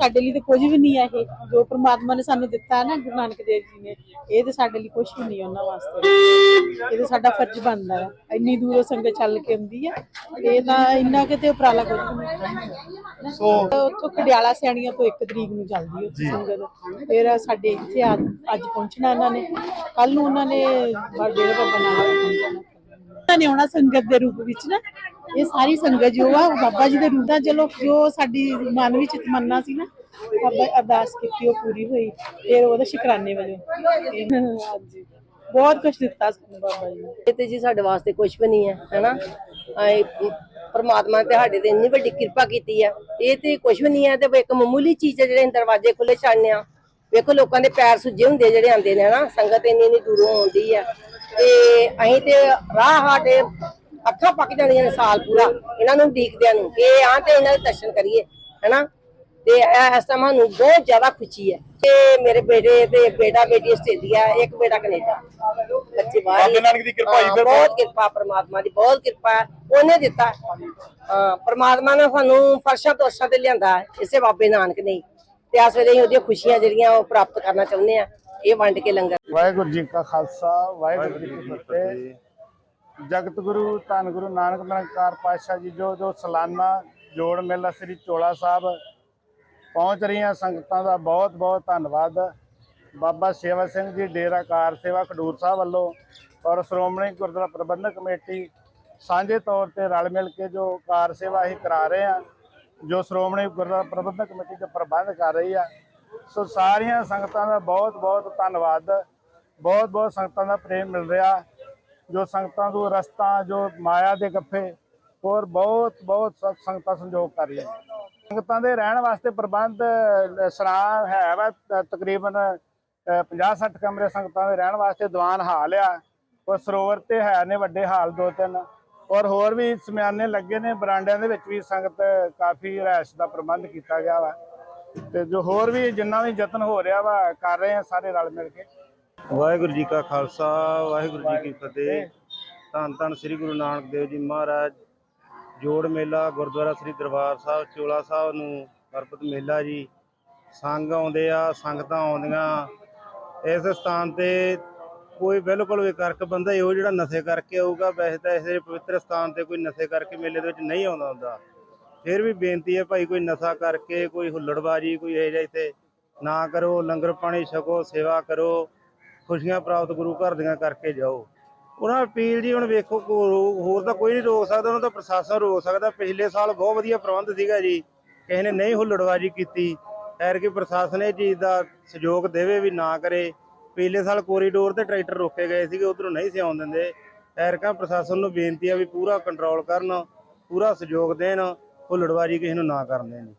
ਸਾਡੇ ਲਈ ਤੇ ਕੁਝ ਵੀ ਨਹੀਂ ਹੈ ਇਹ। ਜੋ ਪ੍ਰਮਾਤਮਾ ਨੇ ਸਾਨੂੰ ਦਿੱਤਾ ਹੈ ਨਾ ਗੁਰੂ ਨਾਨਕ ਦੇਵ ਜੀ ਨੇ ਇਹ ਤੇ ਸਾਡੇ ਲਈ ਕੁਝ ਵੀ ਨਹੀਂ ਉਹਨਾਂ ਵਾਸਤੇ। ਇਹ ਤੇ ਸਾਡਾ ਫਰਜ਼ ਬਣਦਾ ਹੈ ਇੰਨੀ ਦੂਰੋਂ ਸੰਗਤ ਚੱਲ ਕੇ ਆਉਂਦੀ ਹੈ ਇਹ ਤਾਂ ਇੰਨਾ ਕਿਤੇ ਉਪਰਾਲਾ ਕੁਝ ਨਹੀਂ। ਸੋ ਉੱਥੋਂ ਖਡਿਆਲਾ ਸਿਆਣੀਆਂ ਤੋਂ 1 ਤਰੀਕ ਨੂੰ ਚੱਲਦੀ ਹੈ ਸੰਗਤ। ਫਿਰ ਸਾਡੇ ਇੱਥੇ ਅੱਜ ਪਹੁੰਚਣਾ ਇਹਨਾਂ ਨੇ। ਕੱਲ ਨੂੰ ਉਹਨਾਂ ਨੇ ਬਾਬਾ ਨਾਨਕ ਪਹੁੰਚਣਾ ਉਹਨਾਂ ਨੇ ਆਉਣਾ ਸੰਗਤ ਦੇ ਰੂਪ ਵਿੱਚ ਨਾ। ਇਹ ਸਾਰੀ ਸੰਗਤ ਜੋ ਆ ਉਹ ਬਾਬਾ ਜੀ ਦੇ ਰੂਪ ਦਾ ਚਲੋ, ਜੋ ਸਾਡੀ ਮਨ ਵਿੱਚ ਤਮੰਨਾ ਸੀ ਨਾ, ਬਾਬਾ ਅਰਦਾਸ ਕੀਤੀ, ਉਹ ਪੂਰੀ ਹੋਈ। ਫਿਰ ਉਹਦਾ ਸ਼ੁਕਰਾਨੇ ਵਜੋਂ। ਹਾਂਜੀ। ਬਹੁਤ ਕੁਛ ਦਿੱਤਾ ਸਾਨੂੰ ਬਾਬਾ ਜੀ ਨੇ। ਤੇ ਜੀ ਸਾਡੇ ਵਾਸਤੇ ਕੁਝ ਵੀ ਨਹੀਂ ਹੈ, ਹੈਨਾ? ਆਏ, ਪਰਮਾਤਮਾ ਨੇ ਸਾਡੇ ਤੇ ਇੰਨੀ ਵੱਡੀ ਕਿਰਪਾ ਕੀਤੀ ਹੈ ਇਹ ਤੇ ਕੁਝ ਵੀ ਨਹੀਂ ਹੈ, ਤੇ ਇੱਕ ਮਾਮੂਲੀ ਚੀਜ਼ ਹੈ ਜਿਹੜੇ ਦਰਵਾਜ਼ੇ ਖੁੱਲੇ ਛੱਡਨੇ ਆ ਵੇਖੋ, ਲੋਕਾਂ ਦੇ ਪੈਰ ਸੁੱਜੇ ਹੁੰਦੇ ਜਿਹੜੇ ਆਂਦੇ ਨੇ, ਹਨਾ? ਸੰਗਤ ਇੰਨੀ ਇੰਨੀ ਦੂਰੋਂ ਆਉਂਦੀ ਆ। ਤੇ ਅਸੀਂ ਤੇ ਰਾਹ ਸਾਡੇ ਅੱਖਾਂ ਪੱਕ ਜਾਂਦੀਆਂ ਨੇ ਸਾਲ ਪੂਰਾ ਇਹਨਾਂ ਨੂੰ ਉਡੀਕਦਿਆਂ ਨੂੰ ਕਿ ਆ ਤੇ ਇਹਨਾਂ ਦੇ ਦਰਸ਼ਨ ਕਰੀਏ ਹੈਨਾ? ਤੇ ਇਹ- ਇਸ ਟਾਈਮ ਸਾਨੂੰ ਬਹੁਤ ਜ਼ਿਆਦਾ ਖੁਸ਼ੀ ਹੈ ਤੇ ਮੇਰੇ ਬੇਟੇ ਤੇ ਬੇਟਾ ਬੇਟੀ ਆਸਟ੍ਰੇਲੀਆ ਇੱਕ ਬੇਟਾ ਕੈਨੇਡਾ। ਬੱਚੇ ਬਾਹਰ ਬਾਬੇ ਨਾਨਕ ਦੀ ਕਿਰਪਾ ਹਾਂ, ਫਿਰ ਬਹੁਤ ਕਿਰਪਾ ਪ੍ਰਮਾਤਮਾ ਦੀ ਬਹੁਤ ਕਿਰਪਾ ਹੈ। ਉਹਨੇ ਦਿੱਤਾ। ਹਾਂ ਪ੍ਰਮਾਤਮਾ ਨੇ ਸਾਨੂੰ ਫਰਸ਼ਾਂ ਤੋਂ ਅਰਸ਼ਾਂ ਤੇ ਲਿਆਂਦਾ ਹੈ, ਇਸੇ ਬਾਬੇ ਨਾਨਕ ਨੇ ਹੀ। ਤੇ ਇਸ ਵੇਲੇ ਅਸੀਂ ਉਹਦੀਆਂ ਖੁਸ਼ੀਆਂ ਜਿਹੜੀਆਂ ਉਹ ਪ੍ਰਾਪਤ ਕਰਨਾ ਚਾਹੁੰਦੇ ਆ ਇਹ ਵੰਡ ਕੇ ਲੰਗਰ। ਵਾਹਿਗੁਰੂ ਜੀ ਕਾ ਖਾਲਸਾ ਵਾਹਿਗੁਰੂ ਜੀ ਕੀ ਫਤਿਹ। ਜਗਤ ਗੁਰੂ, ਧੰਨ ਗੁਰੂ ਨਾਨਕ ਨਿਰੰਕਾਰ ਪਾਤਸ਼ਾਹ ਜੀ, ਜੋ ਜੋ ਸਾਲਾਨਾ ਜੋੜ ਮੇਲਾ ਸ੍ਰੀ ਚੋਲਾ ਸਾਹਿਬ ਪਹੁੰਚ ਰਹੀਆਂ ਸੰਗਤਾਂ ਦਾ ਬਹੁਤ ਬਹੁਤ ਧੰਨਵਾਦ। ਬਾਬਾ ਸੇਵਾ ਸਿੰਘ ਜੀ, ਡੇਰਾ ਕਾਰ ਸੇਵਾ ਖਡੂਰ ਸਾਹਿਬ ਵੱਲੋਂ ਔਰ ਸ਼੍ਰੋਮਣੀ ਗੁਰਦੁਆਰਾ ਪ੍ਰਬੰਧਕ ਕਮੇਟੀ ਸਾਂਝੇ ਤੌਰ ਤੇ ਰਲ ਮਿਲ ਕੇ ਜੋ ਕਾਰ ਸੇਵਾ ਅਸੀਂ ਕਰਾ ਰਹੇ ਹਾਂ, ਜੋ ਸ਼੍ਰੋਮਣੀ ਗੁਰਦੁਆਰਾ ਪ੍ਰਬੰਧਕ ਕਮੇਟੀ ਦੇ ਪ੍ਰਬੰਧ ਕਰ ਰਹੀ ਆ, ਸੋ ਸਾਰੀਆਂ ਸੰਗਤਾਂ ਦਾ ਬਹੁਤ ਬਹੁਤ ਧੰਨਵਾਦ। ਬਹੁਤ ਬਹੁਤ ਸੰਗਤਾਂ ਦਾ ਪ੍ਰੇਮ ਮਿਲ ਰਿਹਾ। ਜੋ ਸੰਗਤਾਂ ਤੋਂ ਰਸਤਾ, ਜੋ ਮਾਇਆ ਦੇ ਗੱਫੇ, ਹੋਰ ਬਹੁਤ ਬਹੁਤ ਸਭ ਸੰਗਤਾਂ ਸੰਯੋਗ ਕਰ ਰਹੀਆਂ ਸੰਗਤਾਂ ਦੇ ਰਹਿਣ ਵਾਸਤੇ ਪ੍ਰਬੰਧ ਸਰਾਂ ਹੈ ਵਾ ਤਕਰੀਬਨ 50-60 ਕਮਰੇ ਸੰਗਤਾਂ ਦੇ ਰਹਿਣ ਵਾਸਤੇ ਦੀਵਾਨ ਹਾਲ ਆ। ਔਰ ਸਰੋਵਰ ਤੇ ਹੈ ਨੇ ਵੱਡੇ ਹਾਲ ਦੋ ਤਿੰਨ। ਔਰ ਹੋਰ ਵੀ ਸਮਿਆਨੇ ਲੱਗੇ ਨੇ, ਬਰਾਂਡਿਆਂ ਦੇ ਵਿੱਚ ਵੀ ਸੰਗਤ ਕਾਫੀ ਰਹਿਸ਼ ਦਾ ਪ੍ਰਬੰਧ ਕੀਤਾ ਗਿਆ ਵਾ। ਤੇ ਜੋ ਹੋਰ ਵੀ ਜਿੰਨਾ ਵੀ ਯਤਨ ਹੋ ਰਿਹਾ ਵਾ, ਕਰ ਰਹੇ ਆ ਸਾਰੇ ਰਲ ਮਿਲ ਕੇ। ਵਾਹਿਗੁਰੂ ਜੀ ਕਾ ਖਾਲਸਾ, ਵਾਹਿਗੁਰੂ ਜੀ ਕੀ ਫਤਿਹ। ਧੰਨ ਧੰਨ ਸ੍ਰੀ ਗੁਰੂ ਨਾਨਕ ਦੇਵ ਜੀ ਮਹਾਰਾਜ। ਜੋੜ ਮੇਲਾ ਗੁਰਦੁਆਰਾ ਸ੍ਰੀ ਦਰਬਾਰ ਸਾਹਿਬ, ਚੋਲਾ ਸਾਹਿਬ ਨੂੰ ਅਰਪਿਤ ਮੇਲਾ ਜੀ। ਸੰਗ ਆਉਂਦੇ ਆ, ਸੰਗਤਾਂ ਆਉਂਦੀਆਂ। ਇਸ ਸਥਾਨ ਤੇ ਕੋਈ ਬਿਲਕੁਲ ਵੀ ਕਰਕ ਬੰਦਾ ਹੀ ਉਹ ਜਿਹੜਾ ਨਸ਼ੇ ਕਰਕੇ ਆਊਗਾ, ਵੈਸੇ ਤਾਂ ਇਸੇ ਪਵਿੱਤਰ ਸਥਾਨ ਤੇ ਕੋਈ ਨਸ਼ੇ ਕਰਕੇ ਮੇਲੇ ਦੇ ਵਿੱਚ ਨਹੀਂ ਆਉਂਦਾ ਹੁੰਦਾ। ਫਿਰ ਵੀ ਬੇਨਤੀ ਹੈ ਭਾਈ, ਕੋਈ ਨਸ਼ਾ ਕਰਕੇ, ਕੋਈ ਹੁੱਲੜਬਾਜੀ, ਕੋਈ ਇਹ ਜਿਹਾ ਇੱਥੇ ਨਾ ਕਰੋ, ਲੰਗਰ ਪਾਣੀ ਛਕੋ, ਸੇਵਾ ਕਰੋ। ਖੁਸ਼ੀਆਂ ਪ੍ਰਾਪਤ ਗੁਰੂ ਘਰ ਦੀਆਂ ਕਰਕੇ ਜਾਓ। ਉਹਨਾਂ ਅਪੀਲ ਜੀ, ਹੁਣ ਵੇਖੋ, ਹੋਰ ਤਾਂ ਕੋਈ ਨਹੀਂ ਰੋਕ ਸਕਦਾ, ਉਹਨਾਂ ਦਾ ਪ੍ਰਸ਼ਾਸਨ ਰੋਕ ਸਕਦਾ। ਪਿਛਲੇ ਸਾਲ ਬਹੁਤ ਵਧੀਆ ਪ੍ਰਬੰਧ ਸੀਗਾ ਜੀ। ਕਿਸੇ ਨੇ ਨਹੀਂ ਹੁੱਲੜਬਾਜੀ ਕੀਤੀ। ਐਰ ਕਿ ਪ੍ਰਸ਼ਾਸਨ ਇਹ ਚੀਜ਼ ਦਾ ਸਹਿਯੋਗ ਦੇਵੇ ਵੀ ਨਾ ਕਰੇ। ਪਿਛਲੇ ਸਾਲ ਕੋਰੀਡੋਰ ਤੇ ਟਰੈਕਟਰ ਰੋਕੇ ਗਏ ਸੀਗੇ, ਉਧਰੋਂ ਨਹੀਂ ਸਿਆਉਣ ਦਿੰਦੇ। ਐਰਕਾਂ ਪ੍ਰਸ਼ਾਸਨ ਨੂੰ ਬੇਨਤੀ ਆ ਵੀ ਪੂਰਾ ਕੰਟਰੋਲ ਕਰਨ, ਪੂਰਾ ਸਹਿਯੋਗ ਦੇਣ, ਹੁੱਲੜਬਾਜੀ ਕਿਸੇ ਨੂੰ ਨਾ ਕਰਨ ਦੇਣ।